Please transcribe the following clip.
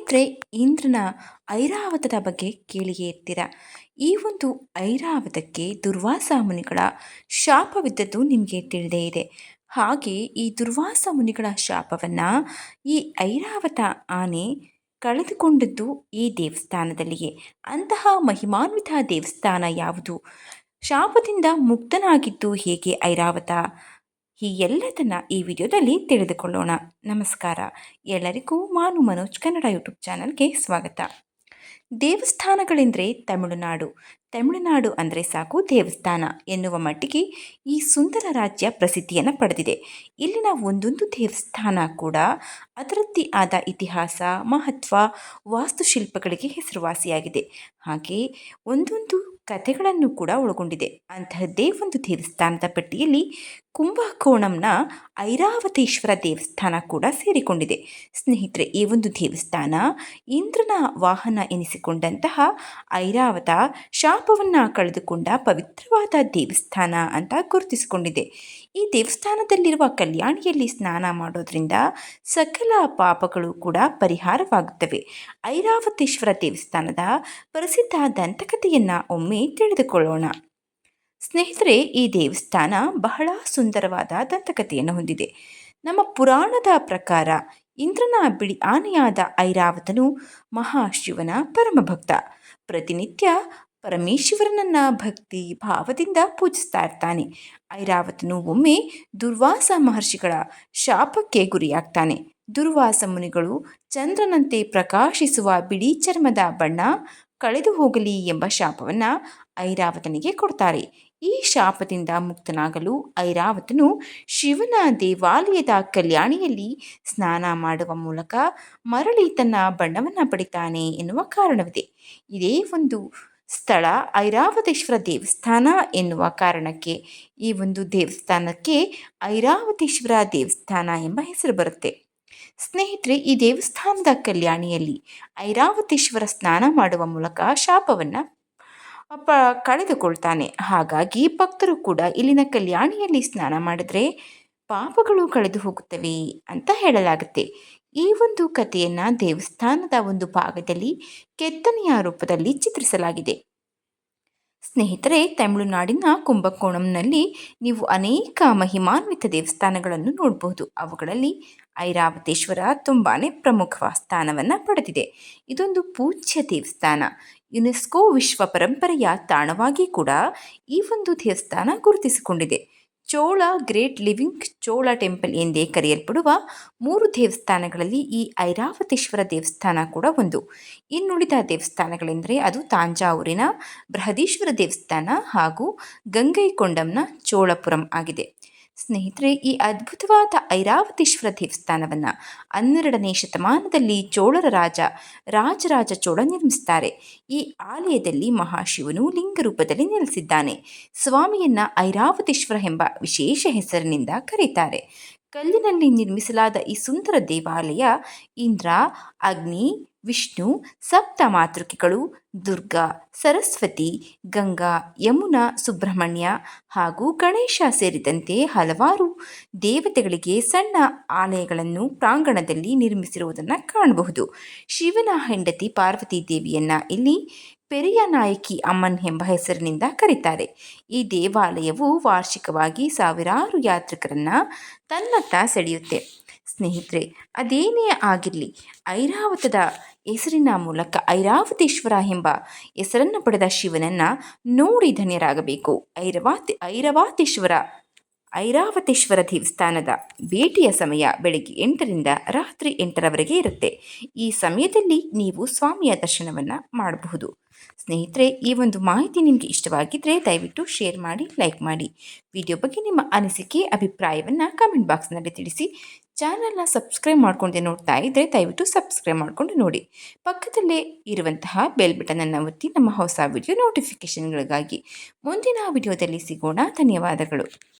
ಸ್ನೇಹಿತರೆ, ಇಂದ್ರನ ಐರಾವತದ ಬಗ್ಗೆ ಕೇಳಿಯೇ ಇರ್ತೀರ. ಈ ಒಂದು ಐರಾವತಕ್ಕೆ ದುರ್ವಾಸ ಮುನಿಗಳ ಶಾಪವಿದ್ದದ್ದು ನಿಮಗೆ ತಿಳಿದೇ ಇದೆ. ಹಾಗೆ ಈ ದುರ್ವಾಸ ಮುನಿಗಳ ಶಾಪವನ್ನು ಈ ಐರಾವತ ಆನೆ ಕಳೆದುಕೊಂಡದ್ದು ಈ ದೇವಸ್ಥಾನದಲ್ಲಿಯೇ. ಅಂತಹ ಮಹಿಮಾನ್ವಿತ ದೇವಸ್ಥಾನ ಯಾವುದು? ಶಾಪದಿಂದ ಮುಕ್ತನಾಗಿದ್ದು ಹೇಗೆ ಐರಾವತ? ಈ ಎಲ್ಲದನ್ನು ಈ ವಿಡಿಯೋದಲ್ಲಿ ತಿಳಿದುಕೊಳ್ಳೋಣ. ನಮಸ್ಕಾರ. ಎಲ್ಲರಿಗೂ ಮಾನು ಮನೋಜ್ ಕನ್ನಡ ಯೂಟ್ಯೂಬ್ ಚಾನಲ್ಗೆ ಸ್ವಾಗತ. ದೇವಸ್ಥಾನಗಳೆಂದರೆ ತಮಿಳುನಾಡು. ತಮಿಳುನಾಡು ಅಂದರೆ ಸಾಕು ದೇವಸ್ಥಾನ ಎನ್ನುವ ಮಟ್ಟಿಗೆ ಈ ಸುಂದರ ರಾಜ್ಯ ಪ್ರಸಿದ್ಧಿಯನ್ನು ಪಡೆದಿದೆ. ಇಲ್ಲಿನ ಒಂದೊಂದು ದೇವಸ್ಥಾನ ಕೂಡ ಅದರದ್ದೇ ಆದ ಇತಿಹಾಸ, ಮಹತ್ವ, ವಾಸ್ತುಶಿಲ್ಪಗಳಿಗೆ ಹೆಸರುವಾಸಿಯಾಗಿದೆ. ಹಾಗೆ ಒಂದೊಂದು ಕಥೆಗಳನ್ನು ಕೂಡ ಒಳಗೊಂಡಿದೆ. ಅಂತಹದ್ದೇ ಒಂದು ದೇವಸ್ಥಾನದ ಪಟ್ಟಿಯಲ್ಲಿ ಕುಂಭಕೋಣಂನ ಐರಾವತೇಶ್ವರ ದೇವಸ್ಥಾನ ಕೂಡ ಸೇರಿಕೊಂಡಿದೆ. ಸ್ನೇಹಿತರೆ, ಈ ಒಂದು ದೇವಸ್ಥಾನ ಇಂದ್ರನ ವಾಹನ ಎನಿಸಿಕೊಂಡಂತಹ ಐರಾವತ ಶಾಪವನ್ನು ಕಳೆದುಕೊಂಡ ಪವಿತ್ರವಾದ ದೇವಸ್ಥಾನ ಅಂತ ಗುರುತಿಸಿಕೊಂಡಿದೆ. ಈ ದೇವಸ್ಥಾನದಲ್ಲಿರುವ ಕಲ್ಯಾಣಿಯಲ್ಲಿ ಸ್ನಾನ ಮಾಡೋದ್ರಿಂದ ಸಕಲ ಪಾಪಗಳು ಕೂಡ ಪರಿಹಾರವಾಗುತ್ತವೆ. ಐರಾವತೇಶ್ವರ ದೇವಸ್ಥಾನದ ಪ್ರಸಿದ್ಧ ದಂತಕಥೆಯನ್ನು ಒಮ್ಮೆ ತಿಳಿದುಕೊಳ್ಳೋಣ. ಸ್ನೇಹಿತರೆ, ಈ ದೇವಸ್ಥಾನ ಬಹಳ ಸುಂದರವಾದ ದಂತಕಥೆಯನ್ನು ಹೊಂದಿದೆ. ನಮ್ಮ ಪುರಾಣದ ಪ್ರಕಾರ ಇಂದ್ರನ ಬಿಳಿ ಆನೆಯಾದ ಐರಾವತನು ಮಹಾಶಿವನ ಪರಮಭಕ್ತ. ಪ್ರತಿನಿತ್ಯ ಪರಮೇಶ್ವರನನ್ನ ಭಕ್ತಿ ಭಾವದಿಂದ ಪೂಜಿಸ್ತಾ ಇರ್ತಾನೆ. ಐರಾವತನು ಒಮ್ಮೆ ದುರ್ವಾಸ ಮಹರ್ಷಿಗಳ ಶಾಪಕ್ಕೆ ಗುರಿಯಾಗ್ತಾನೆ. ದುರ್ವಾಸ ಮುನಿಗಳು ಚಂದ್ರನಂತೆ ಪ್ರಕಾಶಿಸುವ ಬಿಳಿ ಚರ್ಮದ ಬಣ್ಣ ಕಳೆದು ಹೋಗಲಿ ಎಂಬ ಶಾಪವನ್ನು ಐರಾವತನಿಗೆ ಕೊಡ್ತಾರೆ. ಈ ಶಾಪದಿಂದ ಮುಕ್ತನಾಗಲು ಐರಾವತನು ಶಿವನ ದೇವಾಲಯದ ಕಲ್ಯಾಣಿಯಲ್ಲಿ ಸ್ನಾನ ಮಾಡುವ ಮೂಲಕ ಮರಳಿ ತನ್ನ ಬಣ್ಣವನ್ನು ಪಡಿತಾನೆ ಎನ್ನುವ ಕಾರಣವಿದೆ. ಇದೇ ಒಂದು ಸ್ಥಳ ಐರಾವತೇಶ್ವರ ದೇವಸ್ಥಾನ ಎನ್ನುವ ಕಾರಣಕ್ಕೆ ಈ ಒಂದು ದೇವಸ್ಥಾನಕ್ಕೆ ಐರಾವತೇಶ್ವರ ದೇವಸ್ಥಾನ ಎಂಬ ಹೆಸರು ಬರುತ್ತೆ. ಸ್ನೇಹಿತರೆ, ಈ ದೇವಸ್ಥಾನದ ಕಲ್ಯಾಣಿಯಲ್ಲಿ ಐರಾವತೇಶ್ವರ ಸ್ನಾನ ಮಾಡುವ ಮೂಲಕ ಶಾಪವನ್ನು ಪ ಕಳೆದುಕೊಳ್ತಾನೆ. ಹಾಗಾಗಿ ಭಕ್ತರು ಕೂಡ ಇಲ್ಲಿನ ಕಲ್ಯಾಣಿಯಲ್ಲಿ ಸ್ನಾನ ಮಾಡಿದ್ರೆ ಪಾಪಗಳು ಕಳೆದು ಹೋಗುತ್ತವೆ ಅಂತ ಹೇಳಲಾಗುತ್ತೆ. ಈ ಒಂದು ಕಥೆಯನ್ನು ದೇವಸ್ಥಾನದ ಒಂದು ಭಾಗದಲ್ಲಿ ಕೆತ್ತನೆಯ ರೂಪದಲ್ಲಿ ಚಿತ್ರಿಸಲಾಗಿದೆ. ಸ್ನೇಹಿತರೆ, ತಮಿಳುನಾಡಿನ ಕುಂಭಕೋಣಂನಲ್ಲಿ ನೀವು ಅನೇಕ ಮಹಿಮಾನ್ವಿತ ದೇವಸ್ಥಾನಗಳನ್ನು ನೋಡಬಹುದು ಅವುಗಳಲ್ಲಿ ಐರಾವತೇಶ್ವರ ತುಂಬಾ ಪ್ರಮುಖ ಸ್ಥಾನವನ್ನು ಪಡೆದಿದೆ. ಇದೊಂದು ಪೂಜ್ಯ ದೇವಸ್ಥಾನ. ಯುನೆಸ್ಕೋ ವಿಶ್ವ ಪರಂಪರೆಯ ತಾಣವಾಗಿ ಕೂಡ ಈ ಒಂದು ದೇವಸ್ಥಾನ ಗುರುತಿಸಿಕೊಂಡಿದೆ. Chola great living Chola temple ಎಂದೇ ಕರೆಯಲ್ಪಡುವ ಮೂರು ದೇವಸ್ಥಾನಗಳಲ್ಲಿ ಈ ಐರಾವತೇಶ್ವರ ದೇವಸ್ಥಾನ ಕೂಡ ಒಂದು. ಇನ್ನುಳಿದ ದೇವಸ್ಥಾನಗಳೆಂದರೆ ಅದು ತಾಂಜಾವೂರಿನ ಬೃಹದೀಶ್ವರ ದೇವಸ್ಥಾನ ಹಾಗೂ ಗಂಗೈಕೊಂಡಂನ ಚೋಳಪುರಂ ಆಗಿದೆ. ಸ್ನೇಹಿತರೆ, ಈ ಅದ್ಭುತವಾದ ಐರಾವತೇಶ್ವರ ದೇವಸ್ಥಾನವನ್ನು ಹನ್ನೆರಡನೇ ಶತಮಾನದಲ್ಲಿ ಚೋಳರ ರಾಜ, ರಾಜರಾಜ ಚೋಳ ನಿರ್ಮಿಸುತ್ತಾರೆ ಈ ಆಲಯದಲ್ಲಿ ಮಹಾಶಿವನು ಲಿಂಗ ರೂಪದಲ್ಲಿ ನೆಲೆಸಿದ್ದಾನೆ. ಸ್ವಾಮಿಯನ್ನು ಐರಾವತೇಶ್ವರ ಎಂಬ ವಿಶೇಷ ಹೆಸರಿನಿಂದ ಕರೀತಾರೆ. ಕಲ್ಲಿನಲ್ಲಿ ನಿರ್ಮಿಸಲಾದ ಈ ಸುಂದರ ದೇವಾಲಯ ಇಂದ್ರ, ಅಗ್ನಿ ವಿಷ್ಣು, ಸಪ್ತ ಮಾತೃಕೆಗಳು ದುರ್ಗಾ, ಸರಸ್ವತಿ, ಗಂಗಾ, ಯಮುನಾ, ಸುಬ್ರಹ್ಮಣ್ಯ ಹಾಗೂ ಗಣೇಶ ಸೇರಿದಂತೆ ಹಲವಾರು ದೇವತೆಗಳಿಗೆ ಸಣ್ಣ ಆಲಯಗಳನ್ನು ಪ್ರಾಂಗಣದಲ್ಲಿ ನಿರ್ಮಿಸಿರುವುದನ್ನು ಕಾಣಬಹುದು. ಶಿವನ ಹೆಂಡತಿ ಪಾರ್ವತಿ ದೇವಿಯನ್ನು ಇಲ್ಲಿ ಪೆರಿಯ ನಾಯಕಿ ಅಮ್ಮನ್ ಎಂಬ ಹೆಸರಿನಿಂದ ಕರೀತಾರೆ. ಈ ದೇವಾಲಯವು ವಾರ್ಷಿಕವಾಗಿ ಸಾವಿರಾರು ಯಾತ್ರಿಕರನ್ನು ತನ್ನತ್ತ ಸೆಳೆಯುತ್ತೆ. ಸ್ನೇಹಿತರೆ, ಅದೇನೇ ಆಗಿರಲಿ, ಐರಾವತದ ಹೆಸರಿನ ಮೂಲಕ ಐರಾವತೇಶ್ವರ ಎಂಬ ಹೆಸರನ್ನು ಪಡೆದ ಶಿವನನ್ನು ನೋಡಿ ಧನ್ಯರಾಗಬೇಕು. ಐರವಾತಿ ಐರವಾತೇಶ್ವರ ಐರಾವತೇಶ್ವರ ದೇವಸ್ಥಾನದ ಭೇಟಿಯ ಸಮಯ ಬೆಳಗ್ಗೆ ಎಂಟರಿಂದ ರಾತ್ರಿ ಎಂಟರವರೆಗೆ ಇರುತ್ತೆ. ಈ ಸಮಯದಲ್ಲಿ ನೀವು ಸ್ವಾಮಿಯ ದರ್ಶನವನ್ನು ಮಾಡಬಹುದು. ಸ್ನೇಹಿತರೆ, ಈ ಒಂದು ಮಾಹಿತಿ ನಿಮಗೆ ಇಷ್ಟವಾಗಿದ್ದರೆ ದಯವಿಟ್ಟು ಶೇರ್ ಮಾಡಿ, ಲೈಕ್ ಮಾಡಿ. ವಿಡಿಯೋ ಬಗ್ಗೆ ನಿಮ್ಮ ಅನಿಸಿಕೆ, ಅಭಿಪ್ರಾಯವನ್ನು ಕಮೆಂಟ್ ಬಾಕ್ಸ್ನಲ್ಲಿ ತಿಳಿಸಿ. ಚಾನಲ್ನ ಸಬ್ಸ್ಕ್ರೈಬ್ ಮಾಡ್ಕೊಂಡೆ ನೋಡ್ತಾ ಇದ್ದರೆ ದಯವಿಟ್ಟು ಸಬ್ಸ್ಕ್ರೈಬ್ ಮಾಡಿಕೊಂಡು ನೋಡಿ. ಪಕ್ಕದಲ್ಲೇ ಇರುವಂತಹ ಬೆಲ್ ಬಟನನ್ನು ಒತ್ತಿ ನಮ್ಮ ಹೊಸ ವಿಡಿಯೋ ನೋಟಿಫಿಕೇಷನ್ಗಳಿಗಾಗಿ. ಮುಂದಿನ ವಿಡಿಯೋದಲ್ಲಿ ಸಿಗೋಣ. ಧನ್ಯವಾದಗಳು.